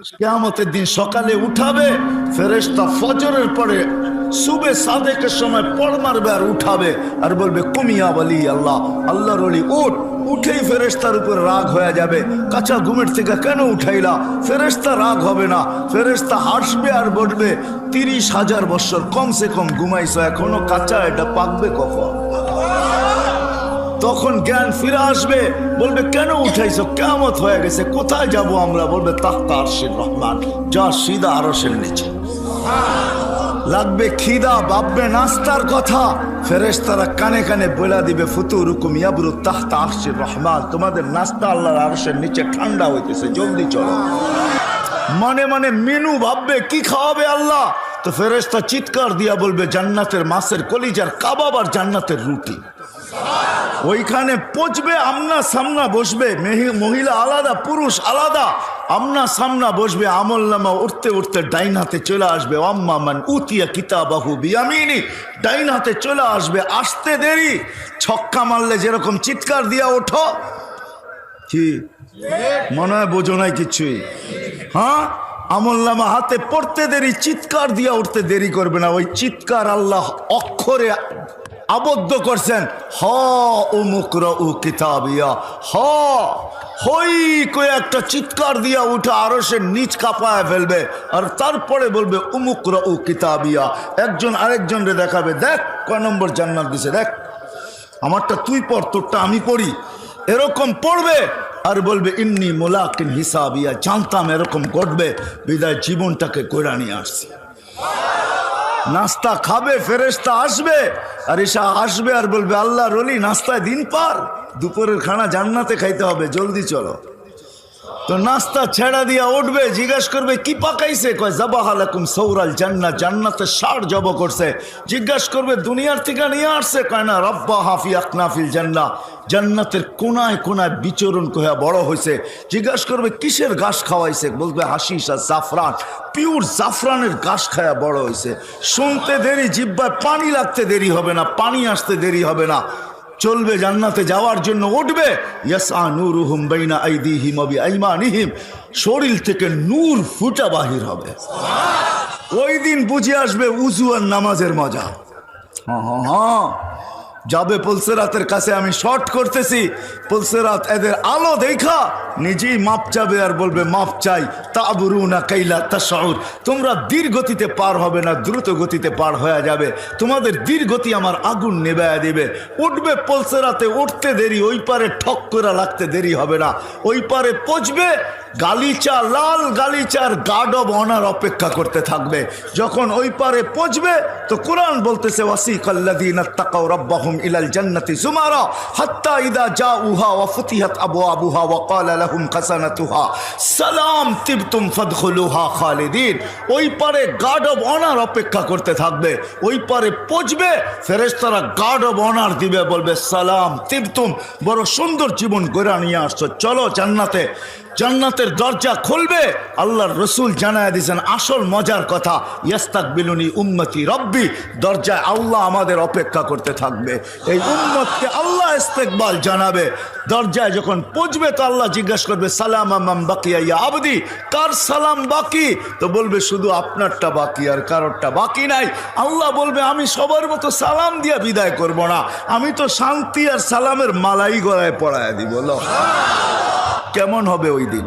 কেয়ামতের দিন সকালে উঠাবে, ফেরেশতা ফজরের পরে সুবে সাদেকের সময় পড় মারবে আর উঠাবে আর বলবে, কুমিয়া বলি আল্লাহ, আল্লাহর অলি উঠ। উঠেই ফেরেশতার উপর রাগ হয়ে যাবে। কাঁচা ঘুমের থেকে কেন উঠাইলা? ফেরেশতা রাগ হবে না। ফেরেশতা হাসবে আর বলবে, তিরিশ হাজার বছর কমসে কম ঘুমাইছো, এখনও কাঁচা, এটা পাকবে কখন? তখন জ্ঞান ফিরে আসবে। বলবে, কেন উঠাইছো? কেমত হয়ে গেছে। কোথায় যাব আমরা? বলবে তাহতা আরশের রহমান, যা সিদা আরশের নিচে। লাগবে খিদা, ভাববে নাস্তার কথা। ফেরেশতারা কানে কানে বলা দিবে ফুতুর হুকুম ইয়াবরু তাহতা আরশের রহমান, তোমাদের নাস্তা আল্লাহর আরশের নিচে ঠান্ডা হইতেছে, জলদি চলো। মনে মনে মেনু ভাববে, কি খাওয়াবে আল্লাহ? তো ফেরেশতা চিৎকার দিয়া বলবে, জান্নাতের মাছের কলিজার কাবাব আর জান্নাতের রুটি। ওইখানে পচবে, আমনা সামনা বসবে। মেহি- মহিলা আলাদা, পুরুষ আলাদা। আমনা সামনা বসবে, আমল নামা উঠতে উঠতে ডাইন হাতে চলে আসবে। আম্মা মান উতিয়া কিতাবাহু বিয়ামিনি। ডাইন হাতে চলে আসবে, আসতে দেরি। ছক্কা মারলে যেরকম চিৎকার দিয়া ওঠো। কি? মনে হয় বোঝো নাই কিছুই। হ্যাঁ? আমল্লামা হাতে পড়তে দেরি, চিৎকার দিয়া উঠতে দেরি করবে না। ওই চিৎকার আল্লাহ অক্ষরে আবদ্ধ করছেন। হ উমুকর উ কিতাবিয়া। হ, হই কয়ে একটা চিৎকার দিয়া উঠে আরও সে নিচ কাঁপায় ফেলবে। আর তারপরে বলবে উমুকর উ কিতাবিয়া। একজন আরেকজনরে দেখাবে, দেখ কয় নম্বর জান্নাত দিছে, দেখ। আমারটা তুই পড়, তোরটা আমি পড়ি। এরকম পড়বে, আর বলবে, ইন্নি মোলাকিন হিসাবিয়া। জানতাম এরকম ঘটবে, বিদায় জীবনটাকে কোরা আসছি। নাস্তা খাবে ফেরেস্তা আসবে, আর এসা আসবে আর বলবে আল্লাহ রলি নাস্তায় দিন পার। দুপুরের খানা জান্নাতে খাইতে হবে, জলদি চলো। তো নাস্তা ছেড়া দিয়া উঠবে, জিজ্ঞেস করবে, কি পাকাইছে? কয়, জাবাহালাকুম সৌরাল জান্নাত, জান্নাতে ষাট জব করছে। জিজ্ঞেস করবে, দুনিয়ার থেকে নিয়ে আসছে? কয়, না, রব্বা হাফি আকনাফিল জান্না জান্নাতের কোনায় কোনায় বিচরণ কয়া বড় হয়েছে জিজ্ঞাসা করবে, কিসের ঘাস খাওয়াইছে? বলবে হাসিস আর জাফরান। পিওর জাফরানের ঘাস খায়া বড় হয়েছে শুনতে দেরি, জিব্বায় পানি লাগতে দেরি হবে না, পানি আসতে দেরি হবে না। চলবে জান্নাতে যাওয়ার জন্য উঠবে। শরীর থেকে নূর ফুটা বাহির হবে। ওই দিন বুঝে আসবে উজু আর নামাজের মজা। হ্যাঁ হ্যাঁ হ্যাঁ। যাবে পলসেরাতের কাছে আমি শর্ট করতেছি। পলসেরাত এদের আলো দেখা, নিজেই মাপ চাবে আর বলবে, মাপ চাই তাবরু না কাইলা তাশাউর। তোমরা ধীর গতিতে পার হবে না, দ্রুত গতিতে পার হয়ে যাবে। তোমাদের ধীর গতি আমার আগুন নেবায়া দিবে। উঠবে পলসেরাতে, উঠতে দেরি, ওই পারে ঠক করে লাগতে দেরি হবে না। ওই পারে পচবে, গালিচা, লাল গালিচার গার্ড অব অনার অপেক্ষা করতে থাকবে। যখন ওই পারে পচবে, তো কোরআন বলতেছে ওয়াসিক আল্লাযীনা তাকাউ রাব্বাহুম ইলাল জান্নাতি জুমারা হাত্তা ইদা জাউহা ওয়া ফুতিহাত আবওয়াবুহা ওয়া ক্বালা লাহুম খাসানাতুহা। সালাম তিবতুম ফাদখুলুহা খালিদিন। ওই পারে গার্ড অব অনার অপেক্ষা করতে থাকবে। ওই পারে পচবে ফেরেশতারা গার্ড অব অনার দিবে, বলবে, সালাম তিবতুম, বড় সুন্দর জীবন গড়া নিয়ে আসছো। চলো জান্নাতে। জান্নাতের দরজা খুলবে। আল্লাহর রসুল জানায় দিয়েছেন, আসল মজার কথা ইয়াস্তাক বিলুনি উম্মতি রব্বি, দরজায় আল্লাহ আমাদের অপেক্ষা করতে থাকবে। এই উম্মতকে আল্লাহ ইস্তেকবাল জানাবে। দরজায় যখন পৌঁছবে তো আল্লাহ জিজ্ঞাসা করবে, সালাম আমাম বাকি ইয়া আবদি? কার সালাম বাকি? তো বলবে, শুধু আপনারটা বাকি আর কারোরটা বাকি নাই। আল্লাহ বলবে, আমি সবার মতো সালাম দিয়া বিদায় করব না। আমি তো শান্তি আর সালামের মালাই গলায় পড়ায় দিব কেমন হবে ওই দিন?